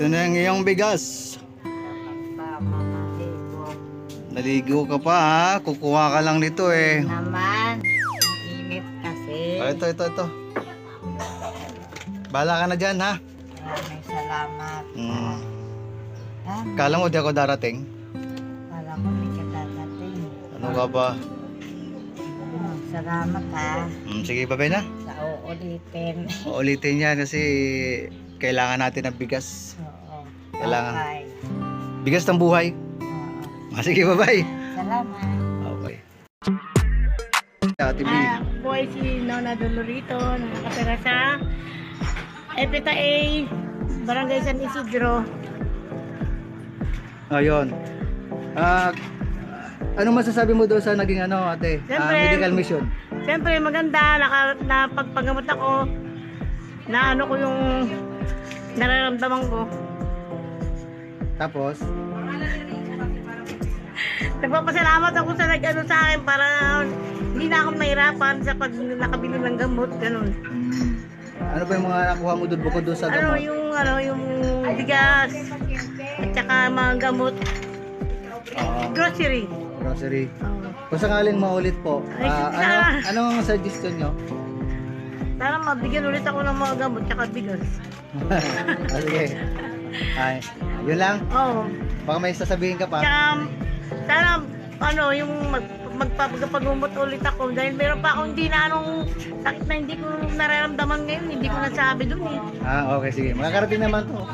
Ito na yung iyong bigas. Naligo ka pa ha. Kukuha ka lang nito eh. Naman, ang init kasi. Oh, ito, ito, ito. Bahala ka na dyan ha. Maraming salamat. Mm. Kala mo di ako darating? Kala ko hindi ka dadating. Ano ka ba? Ah, Salamat ha. Mm, sige, babay na. Sa uulitin. Uulitin yan kasi kailangan natin ng bigas. Oo. Kailangan. Okay. Bigas ng buhay. Ah, sige, babay. Salamat. Okay. Ate B. Ah, boy si Nona Dolorito na nakatira sa Epita A, Barangay San Isidro. Ayun. Ah, anong masasabi mo doon sa naging ano, ate? Ah, Siyempre. medical mission. Siyempre maganda, naka, napagpagamot ako, na ano ko yung nararamdaman ko. Tapos, Nagpapasalamat ako sa nag-ano sa akin para hindi na ako mahirapan sa pag nakabili ng gamot, ganun. ano ba yung mga nakuha mo doon bukod doon sa Ano gamot? yung ano yung bigas at saka mga gamot, Oo, grocery. grocery. Oh. Kung sakaling maulit po, Ay, sige ano, na. anong suggestion nyo? Sana mabigyan ulit ako ng mga gamot at bigas. sige. Ay, yun lang. Oo. Baka may sasabihin ka pa. Tsaka, sana, ano, yung mag, magpapagumot ulit ako dahil meron pa akong hindi na anong sakit na hindi ko nararamdaman ngayon, hindi ko nasabi dun eh. Ah, okay, sige. Makakarating naman to.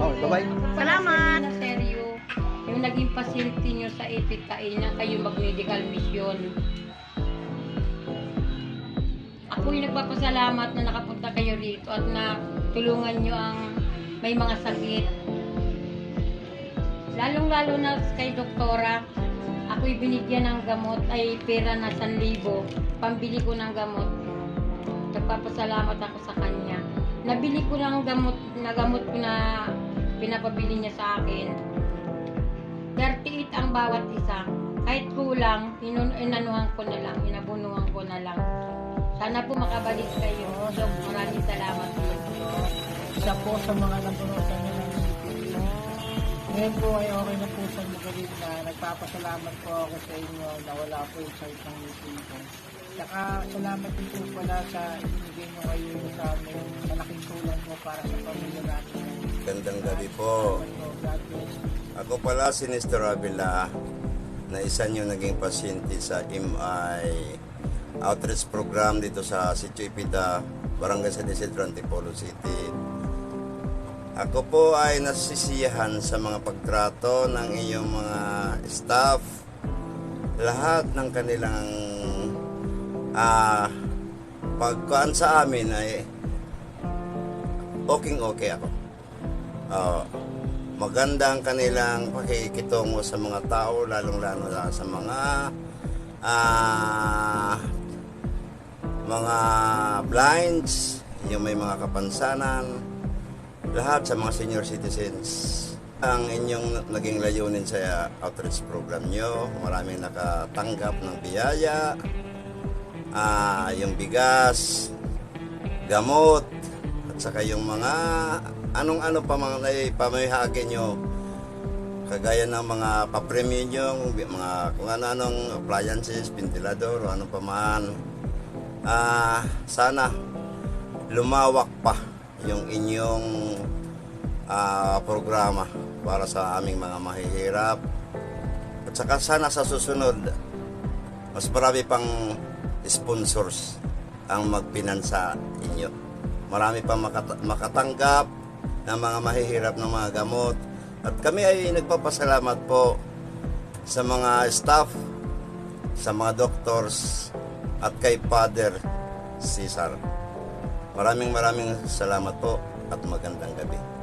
Oh, bye-bye. Salamat! seryo yung naging pasyente nyo sa EPKI na kayo mag-medical mission. Ako yung nagpapasalamat na nakapunta kayo rito at na tulungan nyo ang may mga sakit. Lalong-lalo na kay doktora, ako'y binigyan ng gamot ay pera na 1,000, pambili ko ng gamot. Nagpapasalamat ako sa kanya. Nabili ko lang gamot na gamot ko na pinapabili niya sa akin. 38 ang bawat isa. Kahit kulang, inun inanuhan ko na lang, inabunuhan ko na lang. Sana po makabalik kayo. Dok, maraming salamat po. Isa po sa mga ng ngipin. Ngayon po ay okay na po sa magaling na nagpapasalamat po ako sa inyo na wala po yung sakit ng ngipin ko. Saka salamat din po pala sa ibigay niyo kayo sa amin. Malaking tulong po para sa pamilya natin. Gandang gabi po. Ako pala si Nestor Avila na isa niyo naging pasyente sa MI outreach program dito sa Sitio Ipita, Barangay San Isidro, Antipolo City. Ako po ay nasisiyahan sa mga pagtrato ng iyong mga staff. Lahat ng kanilang ah pagkuhan sa amin ay okay okay ako. Oo. maganda ang kanilang pakikitungo sa mga tao, lalong-lalo na sa mga ah, mga blinds, yung may mga kapansanan, lahat sa mga senior citizens. Ang inyong naging layunin sa outreach program nyo, maraming nakatanggap ng biyaya, ah, yung bigas, gamot, at saka yung mga anong-ano pa mga naipamahagi nyo kagaya ng mga papremyo nyo, mga kung ano-anong appliances, ventilador, o ano pa man. Ah, sana lumawak pa yung inyong ah, programa para sa aming mga mahihirap. At saka sana sa susunod, mas marami pang sponsors ang magpinansa inyo. Marami pang makat- makatanggap ng mga mahihirap ng mga gamot. At kami ay nagpapasalamat po sa mga staff, sa mga doctors, at kay Father Cesar. Maraming maraming salamat po at magandang gabi.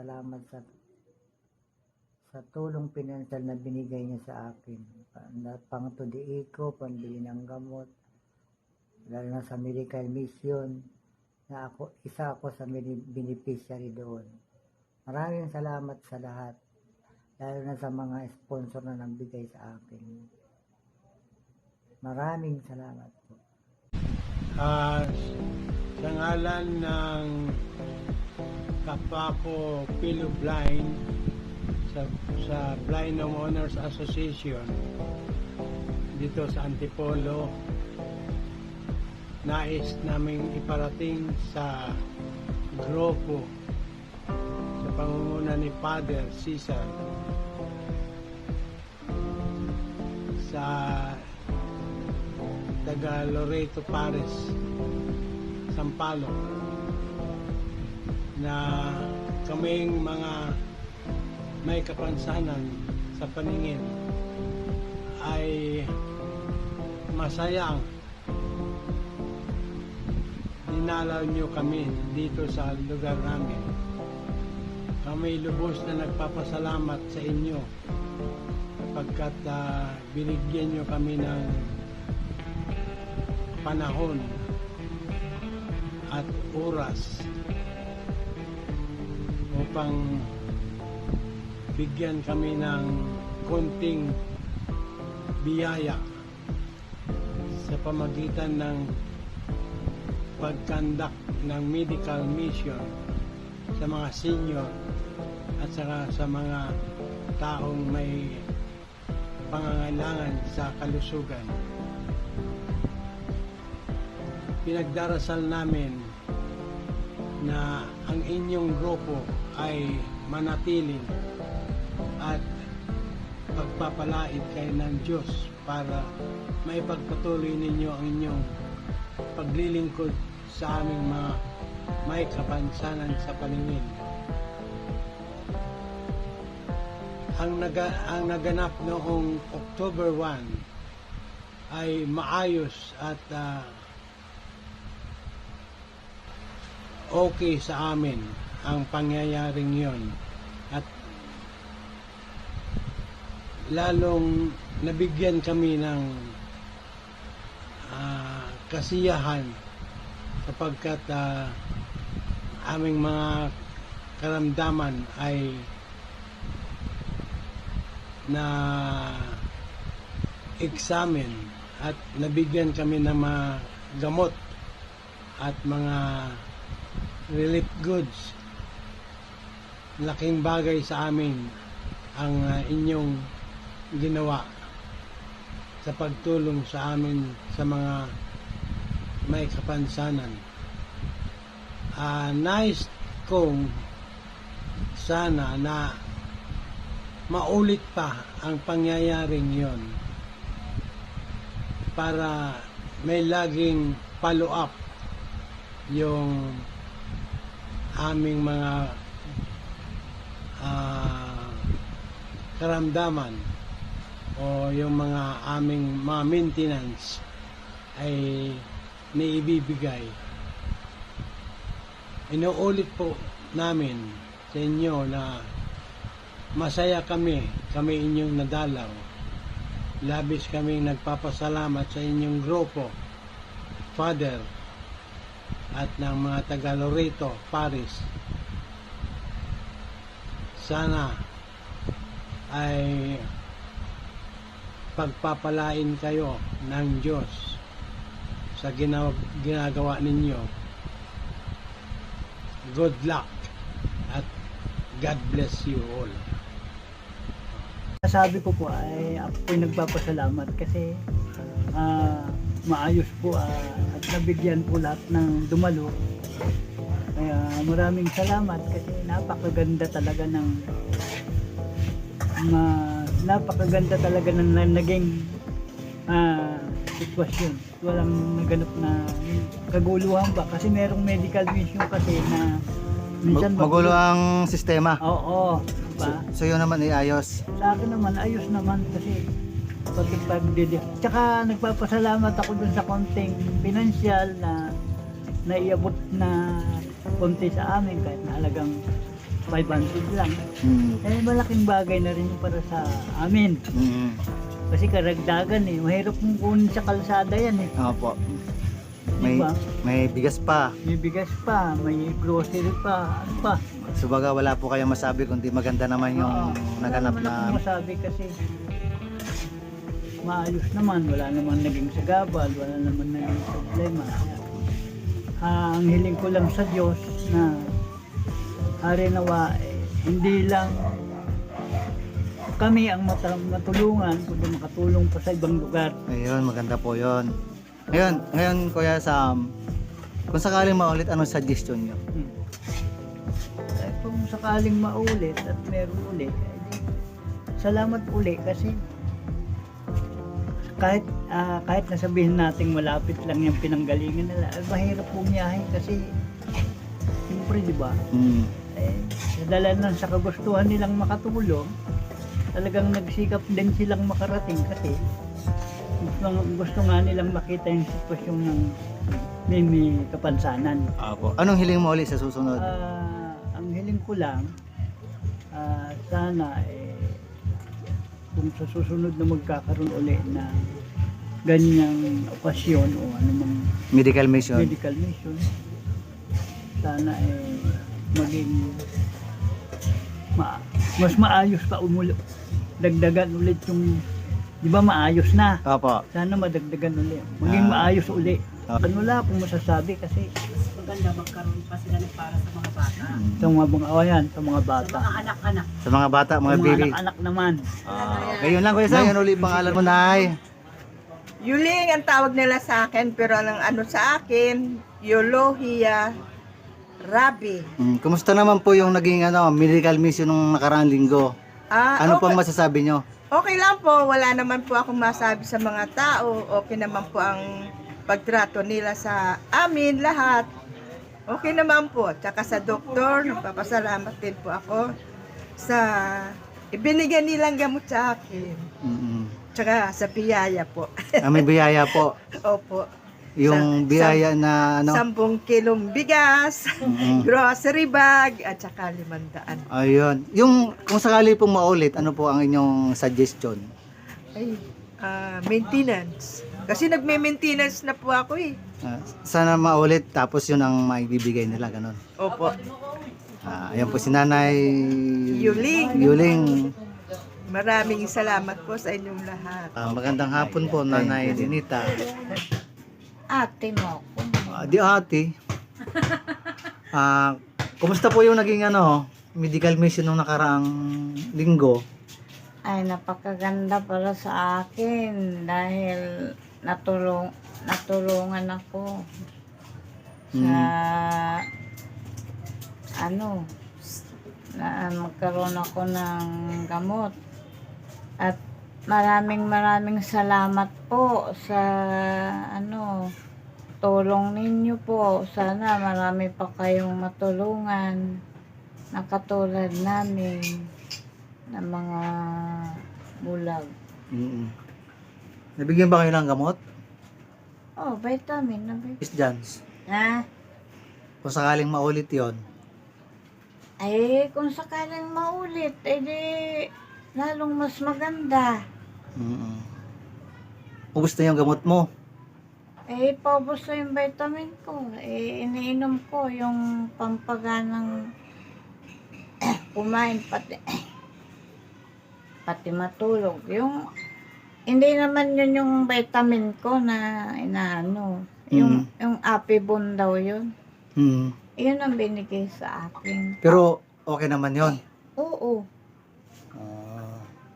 Nagpapasalamat sa sa tulong pinansyal na binigay niya sa akin. Pa- Pang tudi ko, pambili ng gamot, lalo na sa medical mission, na ako, isa ako sa beneficiary doon. Maraming salamat sa lahat, lalo na sa mga sponsor na nagbigay sa akin. Maraming salamat po. Ah, sa ngalan ng kapwa ko Pilo Blind sa, sa Blind Homeowners Association dito sa Antipolo nais naming iparating sa grupo sa pangunguna ni Father Cesar sa taga Loreto Pares Sampaloc na kaming mga may kapansanan sa paningin ay masayang dinalaw nyo kami dito sa lugar namin. Kami lubos na nagpapasalamat sa inyo pagkat ah, binigyan nyo kami ng panahon at oras upang bigyan kami ng konting biyaya sa pamagitan ng pagkandak ng medical mission sa mga senior at saka sa mga taong may pangangailangan sa kalusugan. Pinagdarasal namin na ang inyong grupo ay manatiling at pagpapalait kayo ng Diyos para maipagpatuloy ninyo ang inyong paglilingkod sa aming mga may kapansanan sa paningin. Ang, naga, ang naganap noong October 1 ay maayos at ah, okay sa amin ang pangyayaring yon at lalong nabigyan kami ng ah, kasiyahan sapagkat ah, aming mga karamdaman ay na examine at nabigyan kami ng mga gamot at mga relief goods laking bagay sa amin ang ah, inyong ginawa sa pagtulong sa amin sa mga may kapansanan. Ah, nice kong sana na maulit pa ang pangyayaring yon para may laging follow up yung aming mga ah, karamdaman o yung mga aming mga maintenance ay naibibigay. Inuulit po namin sa inyo na masaya kami, kami inyong nadalaw. Labis kaming nagpapasalamat sa inyong grupo, Father, at ng mga taga Loreto, Paris. Sana ay pagpapalain kayo ng Diyos sa ginawa, ginagawa ninyo. Good luck at God bless you all. Sabi ko po ay ako po nagpapasalamat kasi ah, maayos po ah, at nabigyan po lahat ng dumalo. Kaya maraming salamat kasi napakaganda talaga ng ma, napakaganda talaga ng na, naging ah, sitwasyon. Walang naganap na kaguluhan ba kasi merong medical mission kasi na minsan Mag- magulo ang sistema. Oo, So, ba? so yun naman iayos. Sa akin naman, ayos naman kasi pati pagdidi. Tsaka nagpapasalamat ako dun sa konting pinansyal na naiabot na konti sa amin kahit na halagang 500 lang. Mm. Eh, malaking bagay na rin yung para sa amin. Mm. Kasi karagdagan eh. Mahirap mong kunin sa kalsada yan eh. Opo. May, Diba? may bigas pa. May bigas pa, may grocery pa, ano pa. Subaga wala po kayong masabi kundi maganda naman yung Oo. naganap Wala na akong masabi kasi maayos naman. Wala naman naging sagabal, wala naman naging problema. Ah, ang hiling ko lang sa Diyos na hari nawa eh, hindi lang kami ang mata- matulungan kundi makatulong pa sa ibang lugar. Ayun, maganda po yon. Ngayon, ngayon Kuya Sam, kung sakaling maulit, anong suggestion nyo? Hmm. Eh, kung sakaling maulit at meron ulit, eh, di, salamat uli kasi kahit ah, kahit nasabihin nating malapit lang yung pinanggalingan nila, eh, mahirap pumiyahin kasi siyempre di ba? Mm. Eh, dala lang sa kagustuhan nilang makatulong, talagang nagsikap din silang makarating kasi gusto, gusto nga nilang makita yung sitwasyon ng may, may kapansanan. Apo. Anong hiling mo ulit sa susunod? Ah, ang hiling ko lang, ah, sana eh, kung sa susunod na magkakaroon uli na ganyang okasyon o anumang Medical mission. medical mission, sana eh, maging ma- mas maayos pa umulit. Dagdagan ulit yung, di ba maayos na? Apo. Sana madagdagan ulit. Maging Ah. maayos uli. Ah. Ano wala akong masasabi kasi maganda magkaroon pa sila ng para sa mga bata. sa mga mga oh, yan, sa mga Sa bata. mga anak-anak. Sa mga bata, mga Sa baby. anak-anak naman. Ah, okay, yun lang Kuya Sam. Ngayon ulit pangalan mo, Nay. Yuling ang tawag nila sa akin, pero ang ano sa akin, Yolohia Rabi. Mm, kumusta naman po yung naging ano, medical mission nung nakaraang linggo? Ah, Ano okay, pong masasabi nyo? okay lang po, wala naman po akong masabi sa mga tao. Okay naman po ang pagtrato nila sa amin lahat. Okay naman po. Tsaka sa doktor, nagpapasalamat din po ako sa ibinigay nilang gamot sa akin. Mm-mm. Tsaka sa biyaya po. Ah, may biyaya po. Opo. Yung Sa- biyaya na ano. Sampung kilong bigas, Mm-mm. grocery bag, at saka limandaan. Ayun. Yung kung sakali pong maulit, ano po ang inyong suggestion? Ay, ah, maintenance. Kasi nagme-maintenance na po ako eh. Ah, sana maulit tapos yun ang maibibigay nila ganun. Opo. Ah, ayan po si Nanay Yuling. Yuling. Maraming salamat po sa inyong lahat. Ah, magandang hapon po Nanay Dinita. Ate mo ako. Ah, di ate. Ah, kumusta po yung naging ano, medical mission nung nakaraang linggo? Ay, napakaganda pala sa akin dahil natulong, natulungan ako sa ano na magkaroon ako ng gamot at maraming maraming salamat po sa ano tulong ninyo po sana marami pa kayong matulungan na katulad namin ng mga bulag. Mm. Nabigyan ba kayo ng gamot? Oh, vitamin na vitamin. Miss Jans. Ha? Kung sakaling maulit yon Ay, kung sakaling maulit, eh di, lalong mas maganda. Mm. Ubus na yung gamot mo. Eh, paubos na yung vitamin ko. Eh, iniinom ko yung pampaganang kumain pati pati matulog. Yung hindi naman yun yung vitamin ko na inaano. Yung, yung apibon daw yun. Mm. Yun ang binigay sa akin. Pero okay naman yon. Oo, Ah,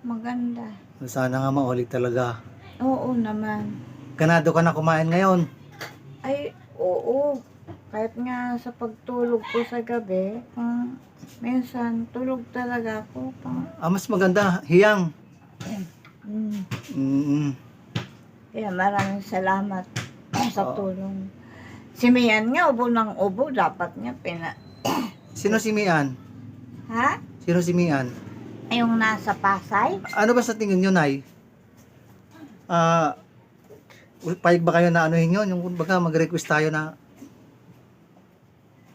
maganda. sana nga maulit talaga. Oo naman. Kanado ka na kumain ngayon. Ay, oo. Kahit nga sa pagtulog ko sa gabi, kung minsan tulog talaga ako. Pang, Ah, mas maganda, hiyang. mm, Mm. kaya maraming salamat sa tulong. Si Mian nga, ubo ng ubo, dapat niya pina... Sino si Mian? Ha? Sino si Mian? Yung nasa Pasay? Ano ba sa tingin nyo, Nay? Ah, payag ba kayo na anuhin yun? Yung kumbaga mag-request tayo na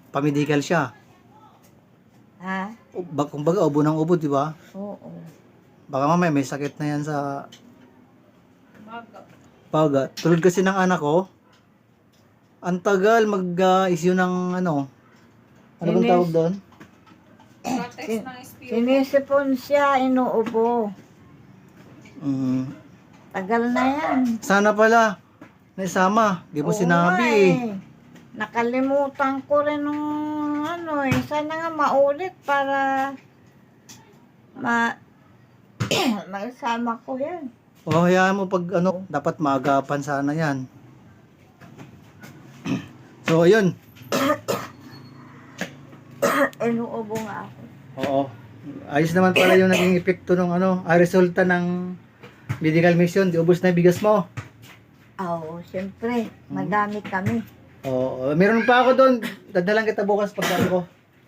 pamedical siya. Ha? O, ba- Kumbaga, ubo ng ubo, di ba? Oo. Baka mamaya may sakit na yan sa baga. Tulad kasi ng anak ko, ang tagal mag-issue ng ano, ano bang tawag doon? Sin- sinisipon siya, inuubo. Mm, Tagal na yan. sana pala, naisama. Di mo Oo sinabi nga eh. eh. Nakalimutan ko rin nung ano eh. Sana nga maulit para ma maisama ko yan. O hayaan mo pag ano, dapat maagapan sana yan. So, ayun. Inuubo nga ako. Oo. Ayos naman pala yung naging epekto ng ano, ay resulta ng medical mission. Di ubos na yung bigas mo. Oo, siyempre. Madami kami. Oo. Meron pa ako doon. Dadalang kita bukas pagdating ko.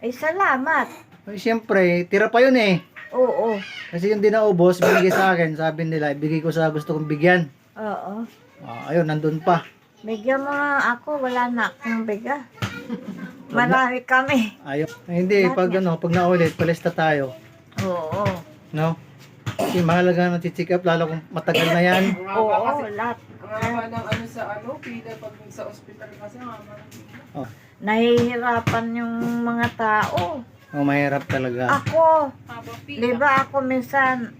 Ay, salamat. Ay, siyempre, tira pa yun eh. Oo. Kasi yung di naubos, binigay sa akin. Sabi nila, ibigay ko sa gusto kong bigyan. Oo. Ah, ayun, nandun pa. Bigyan mo nga ako. Wala na akong biga. Marami kami. Ayun. Ay, hindi, pag ano, pag naulit, palista tayo. Oo. No? Kasi mahalaga na check up, lalo kung matagal na yan. Oo, lahat. Ang haba ng ano sa ano, pila pag sa ospital kasi ang haba ng pila. Nahihirapan yung mga tao. Oh, mahirap talaga. Ako, di ba ako minsan,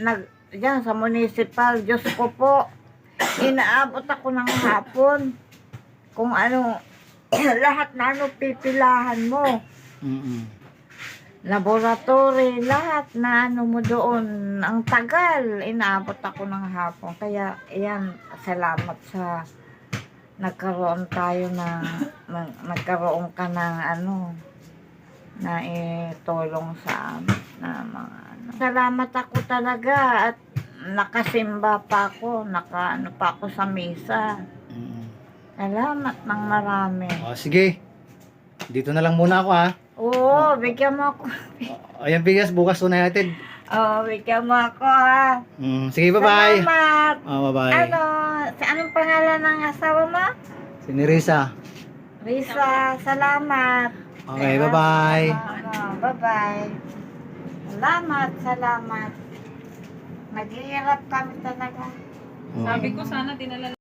nag, dyan sa municipal, Diyos ko po, inaabot ako ng hapon. Kung ano, lahat na ano pipilahan mo. Mm-mm. Laboratory, lahat na ano mo doon. Ang tagal, inaabot ako ng hapon. Kaya, yan, salamat sa nagkaroon tayo na, nag, nagkaroon ka ng ano, na itulong sa amin na mga ano. Salamat ako talaga at nakasimba pa ako, naka ano pa ako sa misa. Salamat ng marami. Oh, sige. Dito na lang muna ako ha. Oo, bigyan mo ako. Ayan bigas, bukas ko na hatid. Oo, bigyan mo ako ha. Mm, sige, bye-bye. Salamat. Oh, bye-bye. Ano, sa anong pangalan ng asawa mo? Si Nerissa. Risa, salamat. Okay, bye-bye. Ano, bye-bye. Salamat, salamat. Naghihirap kami talaga. Oh. Sabi ko sana dinala